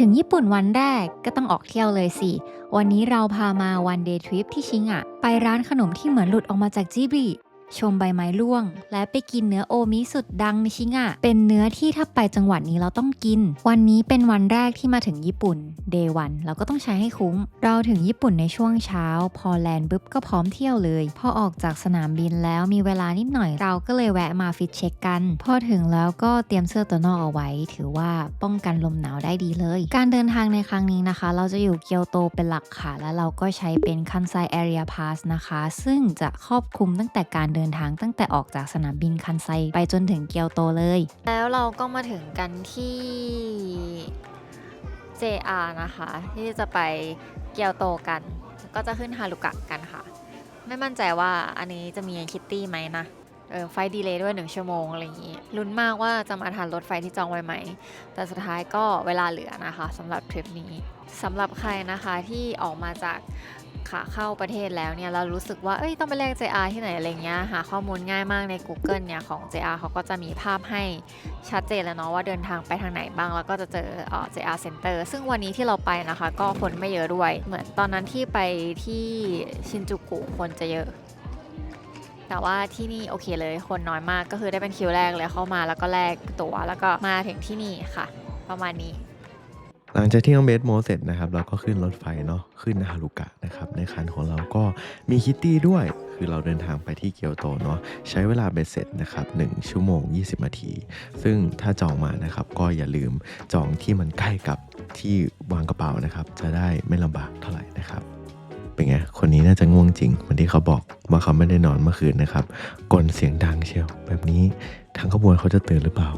ถึงญี่ปุ่นวันแรกก็ต้องออกเที่ยวเลยสิ วันนี้เราพามาวันเดย์ทริปที่ชิงอะไปร้านขนมที่เหมือนหลุดออกมาจากจิบลิ ชมใบไม้ร่วง และไปกินเนื้อโอมิสุดดังในชิงะเป็นเนื้อที่ถ้าไปจังหวัดนี้เราต้องกิน วันนี้เป็นวันแรกที่มาถึงญี่ปุ่นเดย์วันเราก็ต้องใช้ให้คุ้ม เราถึงญี่ปุ่นในช่วงเช้า พอแลนด์ปุ๊บก็พร้อมเที่ยวเลย พอออกจากสนามบินแล้วมีเวลานิดหน่อยเราก็เลยแวะมาฟิตเช็คกัน พอถึงแล้วก็เตรียมเสื้อตัวนอกเอาไว้ ถือว่าป้องกันลมหนาวได้ดีเลย การเดินทางในครั้งนี้นะคะ เราจะอยู่เกียวโตเป็นหลักค่ะแล้วเราก็ใช้เป็นคันไซแอเรียพาสนะคะ ซึ่งจะครอบคลุมตั้งแต่การเดินทางตั้งแต่ออกจากสนามบินคันไซไปจนถึงเกียวโตเลย แล้วเราก็มาถึงกันที่ JR นะคะ ที่จะไปเกียวโตกัน ก็จะขึ้นฮารุกะกันค่ะ ไม่มั่นใจว่าอันนี้จะมีคิตตี้ไหมนะเออไฟดีเลย์ด้วยหนึ่งชั่วโมงอะไรอย่างนี้ลุ้นมากว่าจะมาทันรถไฟที่จองไว้ไหม แต่สุดท้ายก็เวลาเหลือนะคะสำหรับทริปนี้สำหรับใครนะคะที่ออกมาจาก ขาเข้าประเทศแล้วเนี่ยเรารู้สึกว่าเอ้ยต้องไปแลก JR ที่ไหนอะไรเงี้ยหาข้อมูลง่ายมากใน Google เนี่ยของ JR เขาก็จะมีภาพให้ชัดเจนแล้วเนาะว่าเดินทางไปทางไหนบ้าง แล้วก็จะเจอเอ่อ JR Center ซึ่งวันนี้ที่เราไปนะคะ ก็คนไม่เยอะด้วย เหมือนตอนนั้นที่ไปที่ชินจูกุคนจะเยอะแต่ว่าที่นี่โอเคเลยคนน้อยมากก็คือได้เป็นคิวแรกเลยเข้ามาแล้วก็แลกตั๋วแล้วก็มาถึงที่นี่ค่ะ ประมาณนี้ หลังจากที่น้องเบสโมเสร็จนะครับเราก็ขึ้นรถไฟเนาะขึ้นฮารุกะนะครับในคันของเราก็มีคิตตี้ด้วย คือเราเดินทางไปที่เกียวโตเนาะใช้เวลาเบ็ดเสร็จนะครับ1ชั่วโมง 20 นาที ซึ่งถ้าจองมานะครับก็อย่าลืมจองที่มันใกล้กับที่วางกระเป๋านะครับจะได้ไม่ลำบากเท่าไหร่นะครับเป็นไง คนนี้น่าจะง่วงจริงเหมือนที่เขาบอกว่าเขาไม่ได้นอนเมื่อคืนนะครับกลนเสียงดังเชียวแบบนี้ ทางขบวนเขาจะตื่นหรือเปล่า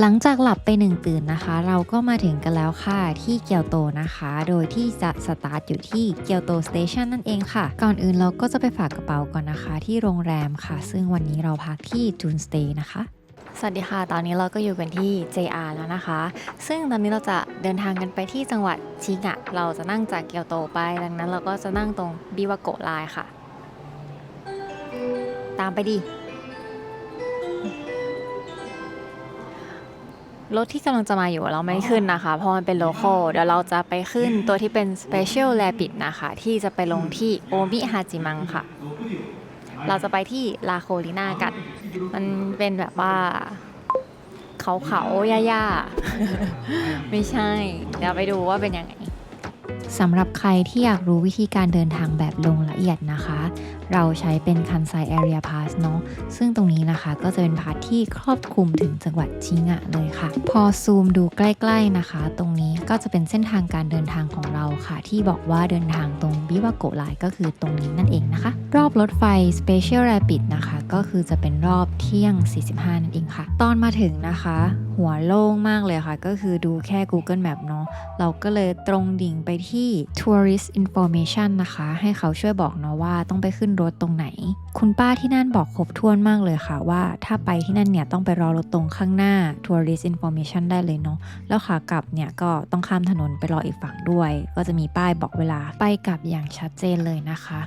หลังจากหลับไปหนึ่งตื่นนะคะ เราก็มาถึงกันแล้วค่ะที่เกียวโตนะคะ โดยที่จะสตาร์ทอยู่ที่เกียวโตสเตชันนั่นเองค่ะ ก่อนอื่นเราก็จะไปฝากกระเป๋าก่อนนะคะ ที่โรงแรมค่ะ ซึ่งวันนี้เราพักที่จูนสเตย์นะคะสวัสดีค่ะ ตอนนี้เราก็อยู่กันที่ JR แล้วนะคะ ซึ่งตอนนี้เราจะเดินทางกันไปที่จังหวัดชิงะ เราจะนั่งจากเกียวโตไป ดังนั้นเราก็จะนั่งตรงบิวาโกะไลน์ค่ะ ตามไปดิ รถที่กำลังจะมาอยู่เราไม่ขึ้นนะคะ เพราะมันเป็นโลคอลเดี๋ยวเราจะไปขึ้นตัวที่เป็น Special Rapid นะคะ ที่จะไปลงที่โอมิฮาจิมังค่ะ เราจะไปที่ลาโคลิน่ากัน มันเป็นแบบว่า เขาเขาๆย่าๆไม่ใช่ เดี๋ยวไปดูว่าเป็นยังไง สำหรับใครที่อยากรู้วิธีการเดินทางแบบลงละเอียดนะคะ เราใช้เป็นคันไซแอเรียพาสเนาะซึ่งตรงนี้นะคะก็จะเป็นพาร์ทที่ครอบคลุมถึงจังหวัดชิงะเลยค่ะ พอซูมดูใกล้ๆนะคะ ตรงนี้ก็จะเป็นเส้นทางการเดินทางของเราค่ะ ที่บอกว่าเดินทางตรงบิวาโกไลก็คือตรงนี้นั่นเองนะคะ รอบรถไฟ Special Rapid นะคะ ก็คือจะเป็นรอบเที่ยง 45 นั่นเองค่ะ ตอนมาถึงนะคะ หัวโล่งมากเลยค่ะ ก็คือดูแค่ Google Map เนาะเราก็เลยตรงดิ่งไปที่ Tourist Information นะคะ ให้เขาช่วยบอกเนาะว่าต้องไปขึ้นรถตรงไหน คุณป้าที่นั่นบอกครบถ้วนมากเลยค่ะว่าถ้าไปที่นั่นเนี่ยต้องไปรอรถตรงข้างหน้า Tourist Information ได้เลยเนาะแล้วขากลับเนี่ยก็ต้องข้ามถนนไปรออีกฝั่งด้วย ก็จะมีป้ายบอกเวลาไปกลับอย่างชัดเจนเลยนะคะ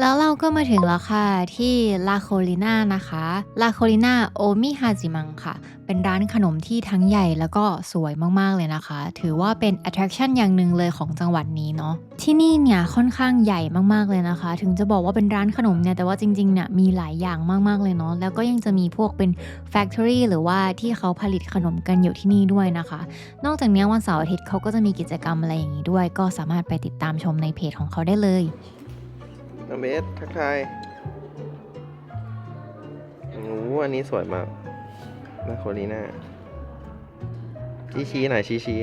แล้วเราก็มาถึงแล้วค่ะที่ลาโคลิน่านะคะลาโคลิน่าโอมิฮาจิมังค่ะ เป็นร้านขนมที่ทั้งใหญ่แล้วก็สวยมากๆเลยนะคะ ถือว่าเป็น attraction อย่างหนึ่งเลยของจังหวัดนี้เนาะที่นี่เนี่ยค่อนข้างใหญ่มากๆเลยนะคะ ถึงจะบอกว่าเป็นร้านขนมเนี่ยแต่ว่าจริงๆเนี่ยมีหลายอย่างมากๆเลยเนาะแล้วก็ยังจะมีพวกเป็น factory หรือว่าที่เขาผลิตขนมกันอยู่ที่นี่ด้วยนะคะ นอกจากนี้วันเสาร์อาทิตย์เขาก็จะมีกิจกรรมอะไรอย่างนี้ด้วย ก็สามารถไปติดตามชมในเพจของเขาได้เลย น้องเบสทักทายโอ้อันนี้สวยมากนาโคลีน่าชี้ชี้หน่อยชี้ชี้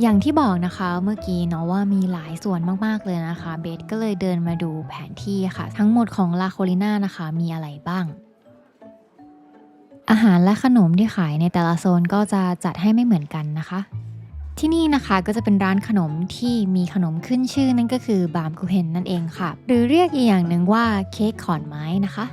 อย่างที่บอกนะคะเมื่อกี้เนาะว่ามีหลายส่วนมากๆเลยนะคะ เบสก็เลยเดินมาดูแผนที่ค่ะ ทั้งหมดของลาโคลิน่านะคะมีอะไรบ้าง อาหารและขนมที่ขายในแต่ละโซนก็จะจัดให้ไม่เหมือนกันนะคะ ที่นี่นะคะก็จะเป็นร้านขนมที่มีขนมขึ้นชื่อนั่นก็คือบามกูเฮนนั่นเองค่ะ หรือเรียกอีกอย่างหนึ่งว่าเค้กขอนไม้นะคะ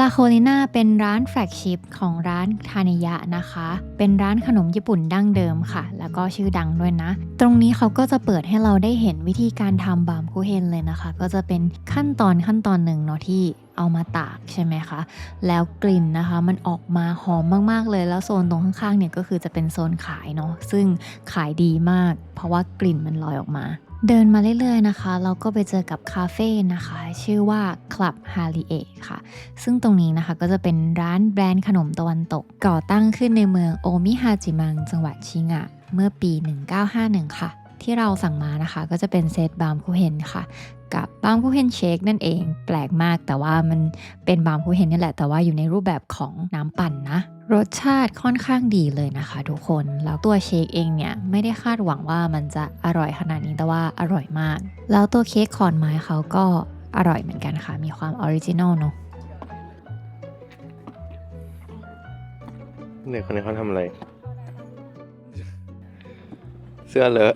ลาโคลิน่าเป็นร้านแฟลกชิพของร้านทานิยะนะคะ เป็นร้านขนมญี่ปุ่นดั้งเดิมค่ะ แล้วก็ชื่อดังด้วยนะ ตรงนี้เขาก็จะเปิดให้เราได้เห็นวิธีการทำบามคูเฮนเลยนะคะ ก็จะเป็นขั้นตอนขั้นตอนหนึ่งเนาะที่เอามาตากใช่ไหมคะ แล้วกลิ่นนะคะมันออกมาหอมมาก ๆ เลย แล้วโซนตรงข้างๆเนี่ยก็คือจะเป็นโซนขายเนาะ ซึ่งขายดีมาก เพราะว่ากลิ่นมันลอยออกมา เดินมาเรื่อยๆนะคะ เราก็ไปเจอกับคาเฟ่นะคะ ชื่อว่า Club h a r i e ค่ะ ซึ่งตรงนี้นะคะก็จะเป็นร้านแบรนด์ขนมตะวันตก ก่อตั้งขึ้นในเมืองโอมิฮาจิมัง จังหวัดชิงะ เมื่อปี 1951 ค่ะ ที่เราสั่งมานะคะ ก็จะเป็นเซตบามคูเฮนค่ะ กับบามคูเฮนเชคนั่นเอง แปลกมากแต่ว่ามันเป็นบามคูเฮนนี่แหละ แต่ว่าอยู่ในรูปแบบของน้ำปั่นนะ รสชาติค่อนข้างดีเลยนะคะทุกคน แล้วตัวเชคเองเนี่ย ไม่ได้คาดหวังว่ามันจะอร่อยขนาดนี้แต่ว่าอร่อยมาก แล้วตัวเค้กขอนไม้เขาก็อร่อยเหมือนกันค่ะ มีความออริจินอลเนาะเด็กคนนี้เขาทำอะไร เสื้อเลอะ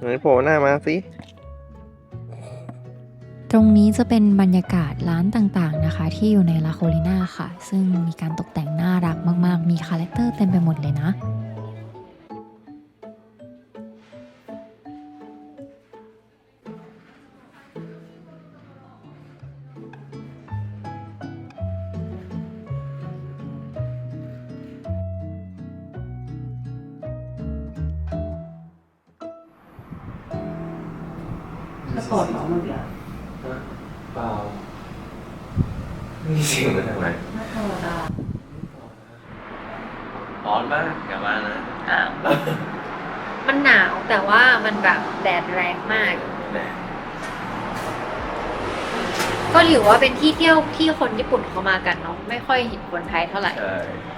ไหนโผล่หน้ามาสิ ตรงนี้จะเป็นบรรยากาศร้านต่างๆนะคะ ที่อยู่ในลาโคลิน่าค่ะ ซึ่งมีการตกแต่งน่ารักมาก ๆ มีคาแรคเตอร์เต็มไปหมดเลยนะ ถ้าตอดเหรอเมื่อกี้เปล่านี่เสียงมาจากไหนไม่ธรรมดาร้อนมากอย่ามานะมันหนาวแต่ว่ามันแบบแดดแรงมาก แดดก็ถือว่าเป็นที่เที่ยวที่คนญี่ปุ่นเขามากันเนาะไม่ค่อยเห็นคนไทยเท่าไหร่ ใช่ไ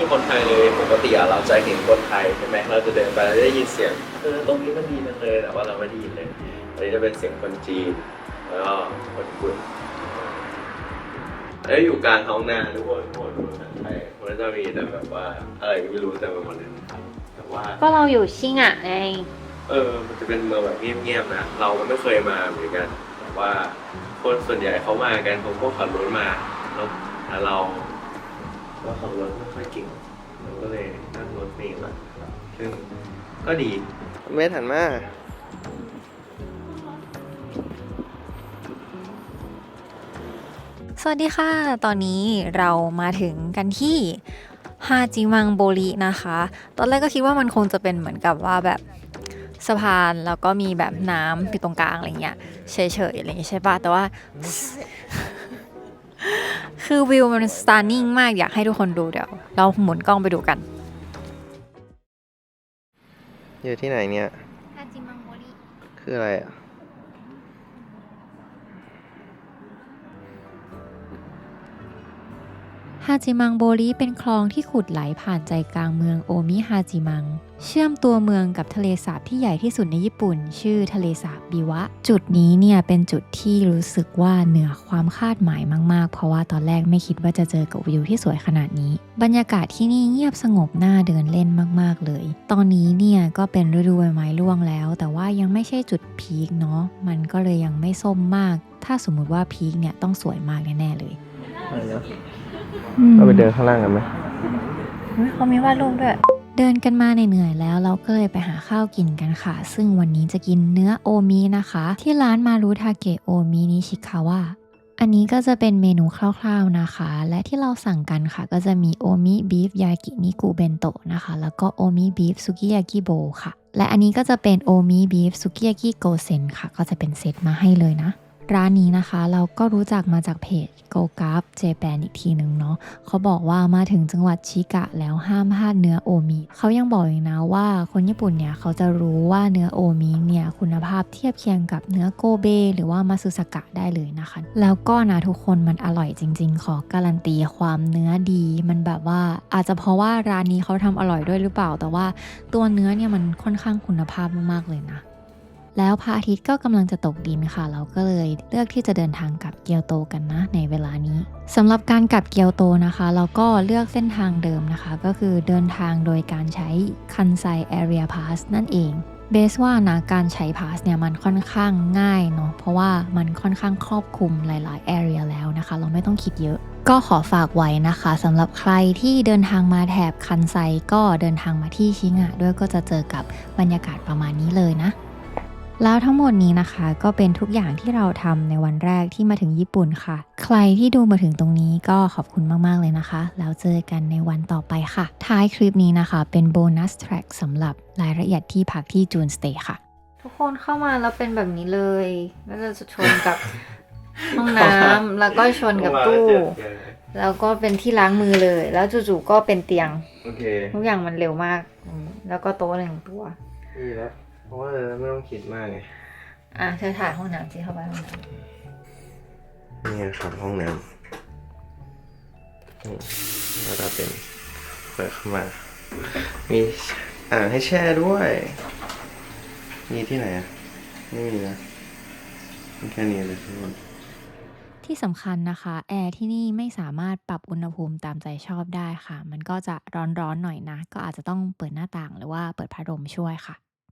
ม่มีคนไทยเลยปกติอะเราจะเห็นคนไทยใช่ไหมเราจะเดินไปเราจะได้ยินเสียงเออตรงนี้มันดีจังเลยแต่ว่าเราไม่ได้ยินเลยอันนี้จะเป็นเสียงคนจีนแล้วก็คนญี่ปุ่นแล้วอยู่กลางท้องนาทุกคนทุกคนดูภาษาไทยมันก็จะมีแต่แบบว่าอะไรก็ไม่รู้แต่เป็นหมดเลยแต่ว่าก็เราอยู่ชิงะไงเออ มันจะเป็นเมืองแบบเงียบๆนะ เรามันไม่เคยมาเหมือนกัน แต่ว่าคนส่วนใหญ่เขามากันเขาก็ขับรถมาแล้วแต่เรา ก็ขับรถไม่ค่อยเก่งเราก็เลยนั่งรถเมล์มาซึ่งก็ดีไม่ถันมาสวัสดีค่ะ ตอนนี้เรามาถึงกันที่ฮาจิมังโบรินะคะ ตอนแรกก็คิดว่ามันคงจะเป็นเหมือนกับว่าแบบสะพานแล้วก็มีแบบน้ำอยู่ตรงกลางอะไรเงี้ยเฉยๆอะไรอย่างเงี้ยใช่ปะแต่ว่า คือวิวมันสตาร์นิ่งมากอยากให้ทุกคนดูเดี๋ยว เราหมุนกล้องไปดูกัน อยู่ที่ไหนเนี่ย ฮาจิมังโบริคืออะไรอะ ฮาจิมังโบริเป็นคลองที่ขุดไหลผ่านใจกลางเมืองโอมิฮาจิมัง เชื่อมตัวเมืองกับทะเลสาบที่ใหญ่ที่สุดในญี่ปุ่น ชื่อทะเลสาบบิวะ จุดนี้เนี่ยเป็นจุดที่รู้สึกว่าเหนือความคาดหมายมาก ๆ เพราะว่าตอนแรกไม่คิดว่าจะเจอกับวิวที่สวยขนาดนี้ บรรยากาศที่นี่เงียบสงบน่าเดินเล่นมาก ๆ เลย ตอนนี้เนี่ยก็เป็นฤดูใบไม้ร่วงแล้ว แต่ว่ายังไม่ใช่จุดพีคเนาะมันก็เลยยังไม่ส้มมาก ถ้าสมมุติว่าพีคเนี่ยต้องสวยมากแน่ๆเลยเราไปเดินข้างล่างกันไหมเขามีวาดรูปด้วย เดินกันมาเหนื่อยแล้วเราก็เลยไปหาข้าวกินกันค่ะ ซึ่งวันนี้จะกินเนื้อโอมินะคะ ที่ร้านมารุทาเกะโอมินิชิคาวะอันนี้ก็จะเป็นเมนูคร่าวๆนะคะ และที่เราสั่งกันค่ะ ก็จะมีโอมิบีฟยากินิกุเบนโตะนะคะ แล้วก็โอมิบีฟซุกิยากิโบค่ะ และอันนี้ก็จะเป็นโอมิบีฟซุกิยากิโกเซนค่ะ ก็จะเป็นเซตมาให้เลยนะ ร้านนี้นะคะ เราก็รู้จักมาจากเพจ Go g a f Japan อีกทีหนึ่งเนาะเขาบอกว่ามาถึงจังหวัดชิกะแล้วห้ามพลาดเนื้อโอมิเขายังบอกอีกนะว่าคนญี่ปุ่นเนี่ยเขาจะรู้ว่าเนื้อโอมิเนี่ยคุณภาพเทียบเคียงกับเนื้อโกเบหรือว่ามาซุสกะได้เลยนะคะ แล้วก็นะทุกคนมันอร่อยจริง ๆ ขอการันตีความเนื้อดีมันแบบว่าอาจจะเพราะว่าร้านนี้เขาทำอร่อยด้วยหรือเปล่า แต่ว่าตัวเนื้อเนี่ยมันค่อนข้างคุณภาพมากๆเลยนะ แล้วพระอาทิตย์ก็กำลังจะตกดินค่ะ เราก็เลยเลือกที่จะเดินทางกลับเกียวโตกันนะ ในเวลานี้สำหรับการกลับเกียวโตนะคะ เราก็เลือกเส้นทางเดิมนะคะ ก็คือเดินทางโดยการใช้คันไซ Area Pass นั่นเองเบสว่านะการใช้พาสเนี่ยมันค่อนข้างง่ายเนาะเพราะว่ามันค่อนข้างครอบคลุมหลายๆ area แล้วนะคะ เราไม่ต้องคิดเยอะ ก็ขอฝากไว้นะคะสำหรับใครที่เดินทางมาแถบคันไซก็เดินทางมาที่ชิงะด้วยก็จะเจอกับบรรยากาศประมาณนี้เลยนะ แล้วทั้งหมดนี้นะคะ ก็เป็นทุกอย่างที่เราทำในวันแรกที่มาถึงญี่ปุ่นค่ะ ใครที่ดูมาถึงตรงนี้ก็ขอบคุณมาก ๆ เลยนะคะ แล้วเจอกันในวันต่อไปค่ะ ท้ายคลิปนี้นะคะ เป็นโบนัสแทร็กสำหรับรายละเอียดที่พักที่จูนสเตย์ค่ะ ทุกคนเข้ามาแล้วเป็นแบบนี้เลยแล้วเราจะชนกับห้องน้ำแล้วก็ชนกับตู้ แล้วก็เป็นที่ล้างมือเลย แล้วจู่ๆก็เป็นเตียงโอเคทุกอย่างมันเร็วมากอืมแล้วก็โต๊ะหนึ่งตัวดีแล้ว เพราะว่าไม่ต้องคิดมากไงอะเธอถ่ายห้องน้ำสิเข้าไปห้องน้นี่ครับห้องน้ำอืมแล้วก็เป็นเปิดเข้ามา มีอ่างให้แช่ด้วย มีที่ไหนอะ ไม่มีนะมีแค่นี้เลยทุกคนำที่สำคัญนะคะ แอร์ที่นี่ไม่สามารถปรับอุณหภูมิตามใจชอบได้ค่ะ มันก็จะร้อนๆหน่อยนะ ก็อาจจะต้องเปิดหน้าต่างหรือว่าเปิดพัดลมช่วยค่ะ